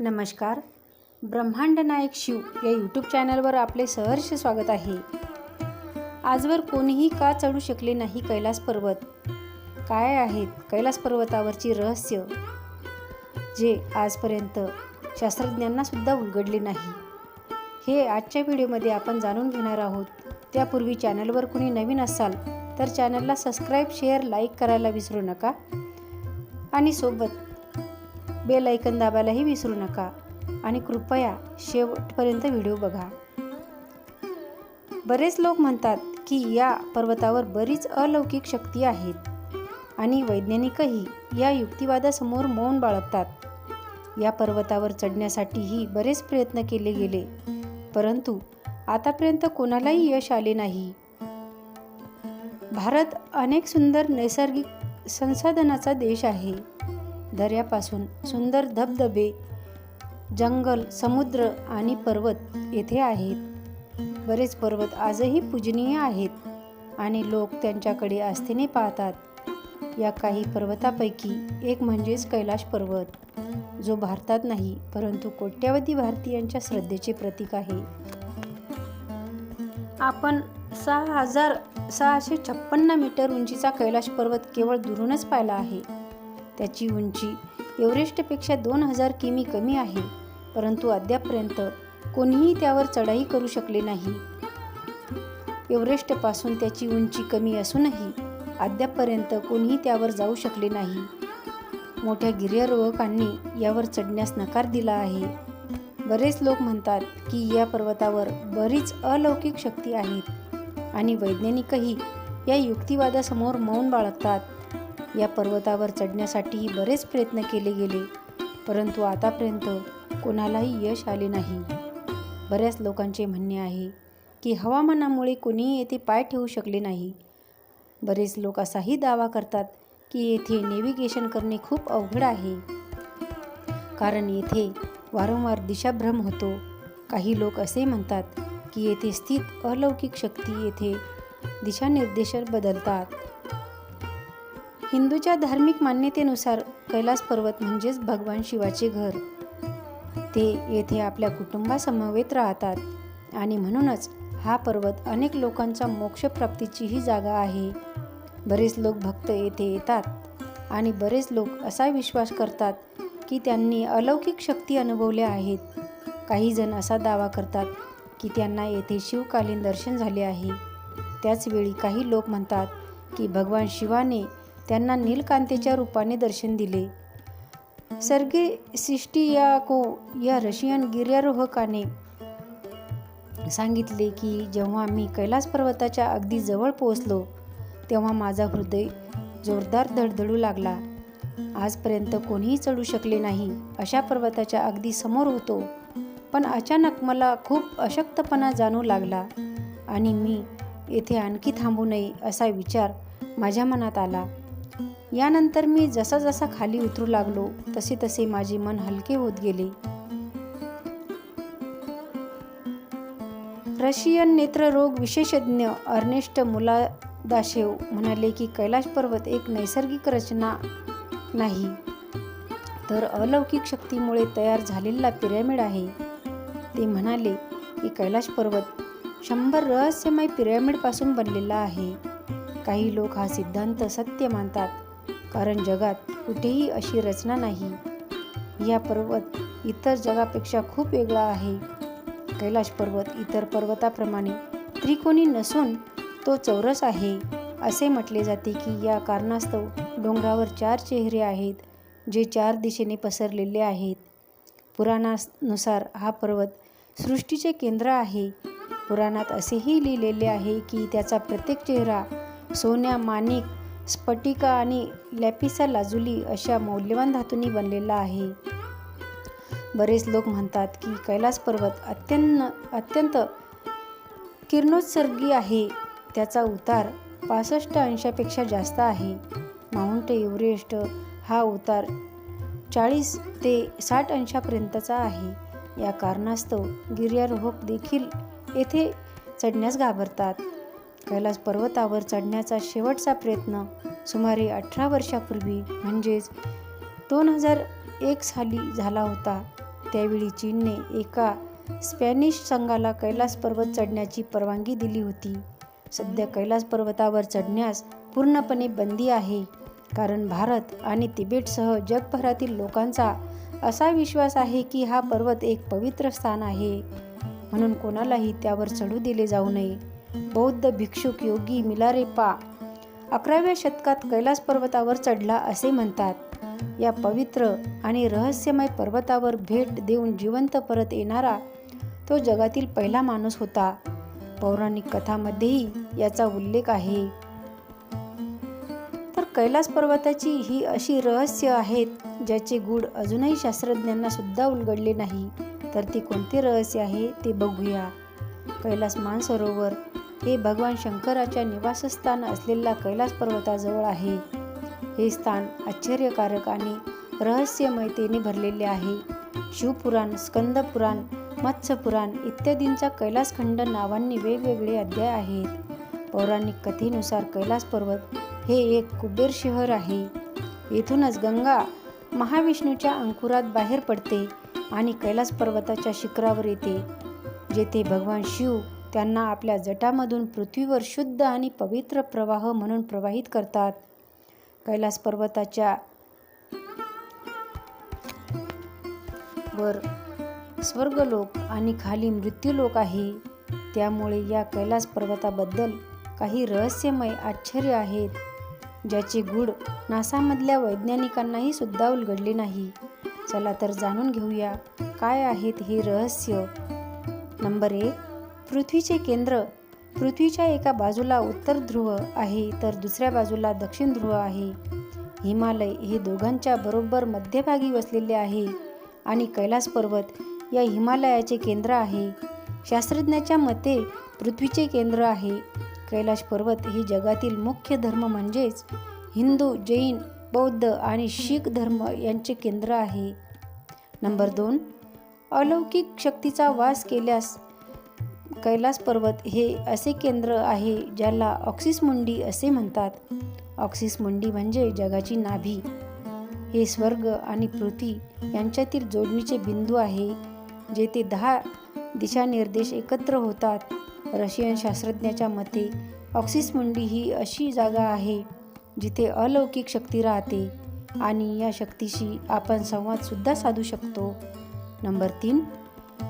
नमस्कार. ब्रह्मांड नायक शिव या यूट्यूब चॅनलवर आपले सहर्ष स्वागत आहे. आजवर कोणीही का चढू शकले नाही कैलास पर्वत? काय आहेत कैलास पर्वतावरची रहस्य? जे आजपर्यंत शास्त्रज्ञांनासुद्धा उलगडले नाही. हे आजच्या व्हिडिओमध्ये आपण जाणून घेणार आहोत. त्यापूर्वी चॅनलवर कुणी नवीन असाल तर चॅनलला सबस्क्राईब शेअर लाईक करायला विसरू नका. आणि सोबत बेल ऐकन दाबायलाही विसरू नका आणि कृपया शेवटपर्यंत व्हिडिओ बघा. बरेच लोक म्हणतात की या पर्वतावर बरीच अलौकिक शक्ती आहेत आणि वैज्ञानिकही या युक्तिवादासमोर मौन बाळगतात. या पर्वतावर चढण्यासाठीही बरेच प्रयत्न केले गेले परंतु आतापर्यंत कोणालाही यश आले नाही. भारत अनेक सुंदर नैसर्गिक संसाधनाचा देश आहे. दऱ्यापासून सुंदर धबधबे जंगल समुद्र आणि पर्वत येथे आहेत. बरेच पर्वत आजही पूजनीय आहेत आणि लोक त्यांच्याकडे आस्थेने पाहतात. या काही पर्वतापैकी एक म्हणजेच कैलाश पर्वत जो भारतात नाही परंतु कोट्यावधी भारतीयांच्या श्रद्धेचे प्रतीक आहे. आपण सहा हजार सहाशे छप्पन्न मीटर उंचीचा कैलाश पर्वत केवळ दुरूनच पाहिला आहे. त्याची उंची एव्हरेस्टपेक्षा दोन हजार किमी कमी आहे. परंतु अद्यापपर्यंत कोणीही त्यावर चढाई करू शकले नाही. एव्हरेस्टपासून त्याची उंची कमी असूनही अद्यापपर्यंत कोणीही त्यावर जाऊ शकले नाही. मोठ्या गिर्यारोहकांनी यावर चढण्यास नकार दिला आहे. बरेच लोक म्हणतात की या पर्वतावर बरीच अलौकिक शक्ती आहेत आणि वैज्ञानिकही या युक्तिवादासमोर मौन बाळगतात. या पर्वतावर चढण्यासाठीही बरेच प्रयत्न केले गेले परंतु आतापर्यंत कोणालाही यश आले नाही. बऱ्याच लोकांचे म्हणणे आहे की हवामानामुळे कोणीही येथे पाय ठेवू शकले नाही. बरेच लोक असाही दावा करतात की येथे नेव्हिगेशन करणे खूप अवघड आहे. कारण येथे वारंवार दिशाभ्रम होतो. काही लोक असे म्हणतात की येथे स्थित अलौकिक शक्ती येथे दिशानिर्देश बदलतात. हिंदूच्या धार्मिक मान्यतेनुसार कैलास पर्वत म्हणजेच भगवान शिवाचे घर. ते येथे आपल्या कुटुंबासमवेत राहतात आणि म्हणूनच हा पर्वत अनेक लोकांचा मोक्षप्राप्तीचीही जागा आहे. बरेच लोक भक्त येथे येतात आणि बरेच लोक असा विश्वास करतात की त्यांनी अलौकिक शक्ती अनुभवल्या आहेत. काही जण असा दावा करतात की त्यांना येथे शिवकालीन दर्शन झाले आहे. त्याचवेळी काही लोक म्हणतात की भगवान शिवाने त्यांना नीलकांतेच्या रूपाने दर्शन दिले. सर्गे सिस्टियाको या रशियन गिर्यारोहकाने सांगितले की जेव्हा मी कैलास पर्वताच्या अगदी जवळ पोहोचलो तेव्हा माझा हृदय जोरदार धडधडू लागला. आजपर्यंत कोणीही चढू शकले नाही. अशा पर्वताच्या अगदी समोर होतो. पण अचानक मला खूप अशक्तपणा जाणू लागला आणि मी येथे आणखी थांबू नये असा विचार माझ्या मनात आला. यानंतर मी जसा जसा खाली उतरू लागलो तसे तसे माझे मन हलके होत गेले. रशियन नेत्ररोग विशेषज्ञ अर्नेस्ट मुलादाशेव म्हणाले की कैलाश पर्वत एक नैसर्गिक रचना नाही तर अलौकिक शक्तीमुळे तयार झालेला पिरॅमिड आहे. ते म्हणाले की कैलाश पर्वत शंभर रहस्यमय पिरॅमिडपासून बनलेला आहे. काही लोक हा सिद्धांत सत्य मानतात. कारण जगात कुठेही अशी रचना नाही. या पर्वत इतर जगापेक्षा खूप वेगळा आहे. कैलाश पर्वत इतर पर्वताप्रमाणे त्रिकोणी नसून तो चौरस आहे. असे म्हटले जाते की या कारणास्तव डोंगरावर चार चेहरे आहेत जे चार दिशेने पसरलेले आहेत. पुराणानुसार हा पर्वत सृष्टीचे केंद्र आहे. पुराणात असेही लिहिलेले आहे की त्याचा प्रत्येक चेहरा सोन्या माणिक स्फटिका आणि लॅपिसा लाजुली अशा मौल्यवान धातूंनी बनलेला आहे. बरेच लोक म्हणतात की कैलास पर्वत अत्यंत अत्यंत किरणोत्सर्गी आहे. त्याचा उतार पासष्ट अंशापेक्षा जास्त आहे. माउंट एव्हरेस्ट हा उतार चाळीस ते साठ अंशापर्यंतचा आहे. या कारणास्तव गिर्यारोहक देखील येथे चढण्यास घाबरतात. कैलास पर्वतावर चढण्याचा शेवटचा प्रयत्न सुमारे अठरा वर्षापूर्वी म्हणजेच दोन हजार एक साली झाला होता. त्यावेळी चीनने एका स्पॅनिश संघाला कैलास पर्वत चढण्याची परवानगी दिली होती. सध्या कैलास पर्वतावर चढण्यास पूर्णपणे बंदी आहे कारण भारत आणि तिबेटसह जगभरातील लोकांचा असा विश्वास आहे की हा पर्वत एक पवित्र स्थान आहे. म्हणून कोणालाही त्यावर चढू दिले जाऊ नये. बौद्ध भिक्षुक योगी मिलारेपा अकराव्या शतकात कैलास पर्वतावर चढला असे म्हणतात. या पवित्र आणि रहस्यमय पर्वतावर भेट देऊन जिवंत परत येणारा तो जगातील पहिला माणूस होता. पौराणिक कथामध्येही याचा उल्लेख आहे. तर कैलास पर्वताची ही अशी रहस्य आहेत ज्याचे गूढ अजूनही शास्त्रज्ञांना सुद्धा उलगडले नाही. तर ती कोणते रहस्य आहे ते बघूया. कैलास मानसरोवर हे भगवान शंकराच्या निवासस्थान असलेल्या कैलास पर्वताजवळ आहे. हे स्थान आश्चर्यकारक आणि रहस्यमयतेने भरलेले आहे. शिवपुराण स्कंदपुराण मत्स्यपुराण इत्यादींचा कैलासखंड नावांनी वेगवेगळे अध्याय आहेत. पौराणिक कथेनुसार कैलास पर्वत हे एक कुबेर शहर आहे. येथूनच गंगा महाविष्णूच्या अंकुरात बाहेर पडते आणि कैलास पर्वताच्या शिखरावर येते. म्हणजे जेथे भगवान शिव त्यांना आपल्या जटामधून पृथ्वीवर शुद्ध आणि पवित्र प्रवाह म्हणून प्रवाहित करतात. कैलास पर्वताच्या वर स्वर्गलोक आणि खाली मृत्यूलोक आहे. त्यामुळे या कैलास पर्वताबद्दल काही रहस्यमय आश्चर्य आहेत ज्याचे गूढ नासामधल्या वैज्ञानिकांनाही सुद्धा उलगडले नाही. चला तर जाणून घेऊया काय आहेत हे रहस्य? नंबर एक पृथ्वीचे केंद्र. पृथ्वीच्या एका बाजूला उत्तर ध्रुव आहे तर दुसऱ्या बाजूला दक्षिण ध्रुव आहे. हिमालय हे दोघांच्या बरोबर मध्यभागी वसलेले आहे आणि कैलास पर्वत या हिमालयाचे केंद्र आहे. शास्त्रज्ञाच्या मते पृथ्वीचे केंद्र आहे. कैलाश पर्वत हे जगातील मुख्य धर्म म्हणजेच हिंदू जैन बौद्ध आणि शीख धर्म यांचे केंद्र आहे. नंबर दोन अलौकिक शक्तीचा वास केल्यास कैलास पर्वत हे असे केंद्र आहे ज्याला ऑक्सिस मुंडी असे म्हणतात. ऑक्सिस मुंडी म्हणजे जगाची नाभी. हे स्वर्ग आणि पृथ्वी यांच्यातील जोडणीचे बिंदू आहे जेथे दहा दिशानिर्देश एकत्र होतात. रशियन शास्त्रज्ञाच्या मते ऑक्सिस मुंडी ही अशी जागा आहे जिथे अलौकिक शक्ती राहते आणि या शक्तीशी आपण संवादसुद्धा साधू शकतो. नंबर तीन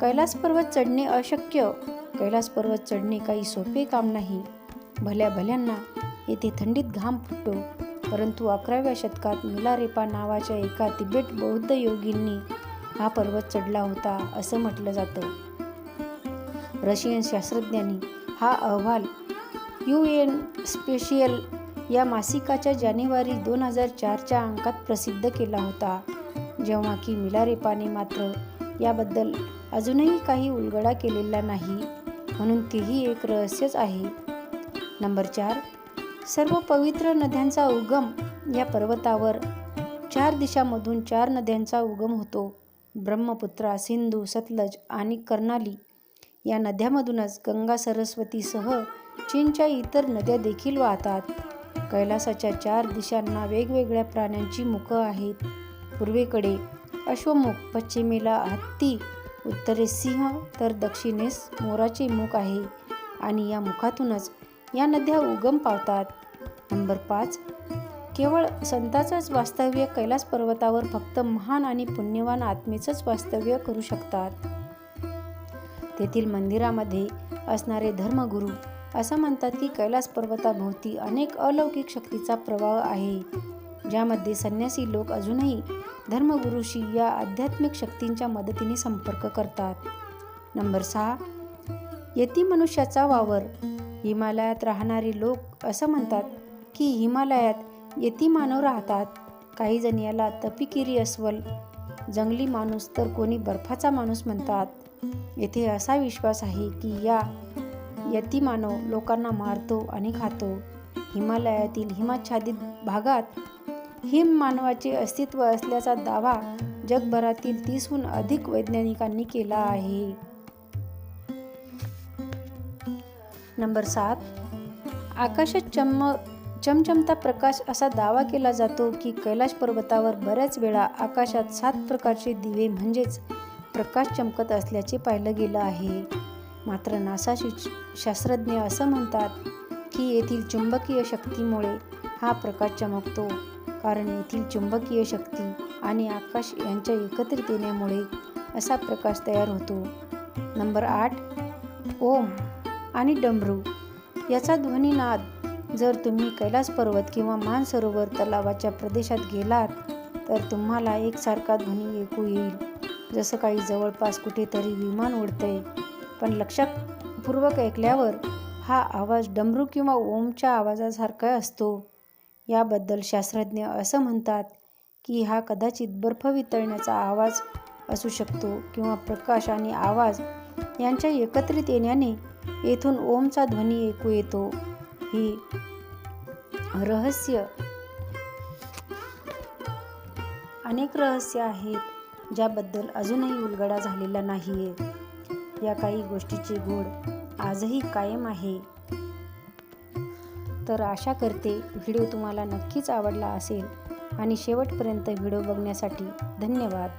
कैलास पर्वत चढणे अशक्य. कैलास पर्वत चढणे काही सोपे काम नाही. भल्या भल्यांना येथे थंडीत घाम फुटतो. परंतु अकराव्या शतकात मिलारेपा नावाच्या एका तिबेट बौद्ध योगींनी हा पर्वत चढला होता असं म्हटलं जातं. रशियन शास्त्रज्ञांनी हा अहवाल यू एन स्पेशियल या मासिकाच्या जानेवारी दोन हजार चारच्या अंकात प्रसिद्ध केला होता जेव्हा की मिलारेपाने मात्र याबद्दल अजूनही काही उलगडा केलेला नाही म्हणून तेही एक रहस्यच आहे. नंबर चार. सर्व पवित्र नद्यांचा उगम या पर्वतावर. चार दिशामधून चार नद्यांचा उगम होतो. ब्रह्मपुत्रा सिंधू सतलज आणि कर्नाली या नद्यामधूनच गंगा सरस्वतीसह चीनच्या इतर नद्या देखील वाहतात. कैलासाच्या चार दिशांना वेगवेगळ्या प्राण्यांची मुखं आहेत. पूर्वेकडे अश्वमुख पश्चिमेला हत्ती उत्तरेस सिंह तर दक्षिणेस मोराचे मुख आहे. आणि या मुखातूनच या नद्या उगम पावतात. नंबर पाच. केवळ संताचंच वास्तव्य कैलास पर्वतावर फक्त महान आणि पुण्यवान आत्मेचंच वास्तव्य करू शकतात. तेथील मंदिरामध्ये असणारे धर्मगुरू असं म्हणतात की कैलास पर्वताभोवती अनेक अलौकिक शक्तीचा प्रवाह आहे. ज्यामध्ये संन्यासी लोक अजूनही धर्मगुरूशी या आध्यात्मिक शक्तींच्या मदतीने संपर्क करतात. नंबर सहा यती मनुष्याचा वावर. हिमालयात राहणारे लोक असं म्हणतात की हिमालयात यती मानव राहतात. काही जण याला तपिकिरी अस्वल. जंगली माणूस तर कोणी बर्फाचा माणूस म्हणतात. येथे असा विश्वास आहे की या यती मानव लोकांना मारतो आणि खातो. हिमालयातील हिमाच्छादित भागात हिम मानवाचे अस्तित्व असल्याचा दावा जगभरातील तीसहून अधिक वैज्ञानिकांनी केला आहे. नंबर सात. आकाशात चम चमचमता प्रकाश असा दावा केला जातो की कैलाश पर्वतावर बऱ्याच वेळा आकाशात सात प्रकारचे दिवे म्हणजेच प्रकाश चमकत असल्याचे पाहिलं गेलं आहे. मात्र नासा शास्त्रज्ञ असं म्हणतात की येथील चुंबकीय शक्तीमुळे हा प्रकाश चमकतो. कारण येथील चुंबकीय शक्ती आणि आकाश यांच्या एकत्रित येण्यामुळे असा प्रकाश तयार होतो. नंबर आठ ओम आणि डमरू. याचा ध्वनीनाद जर तुम्ही कैलास पर्वत किंवा मानसरोवर तलावाच्या प्रदेशात गेलात तर तुम्हाला एकसारखा ध्वनी ऐकू येईल. जसं काही जवळपास कुठेतरी विमान उडतंय. पण लक्षपूर्वक ऐकल्यावर हा आवाज डमरू किंवा ओमच्या आवाजासारखा असतो. याबद्दल शास्त्रज्ञ असं म्हणतात की हा कदाचित बर्फ वितळण्याचा आवाज असू शकतो किंवा प्रकाश आणि आवाज यांच्या एकत्रित येण्याने येथून ओमचा ध्वनी ऐकू येतो. ही रहस्य अनेक रहस्य आहेत ज्याबद्दल अजूनही उलगडा झालेला नाही आहे या काही गोष्टीचे गोड आजही कायम आहे. तर आशा करते व्हिडिओ तुम्हाला नक्कीच आवडला असेल. आणि शेवटपर्यंत व्हिडिओ बघण्यासाठी धन्यवाद.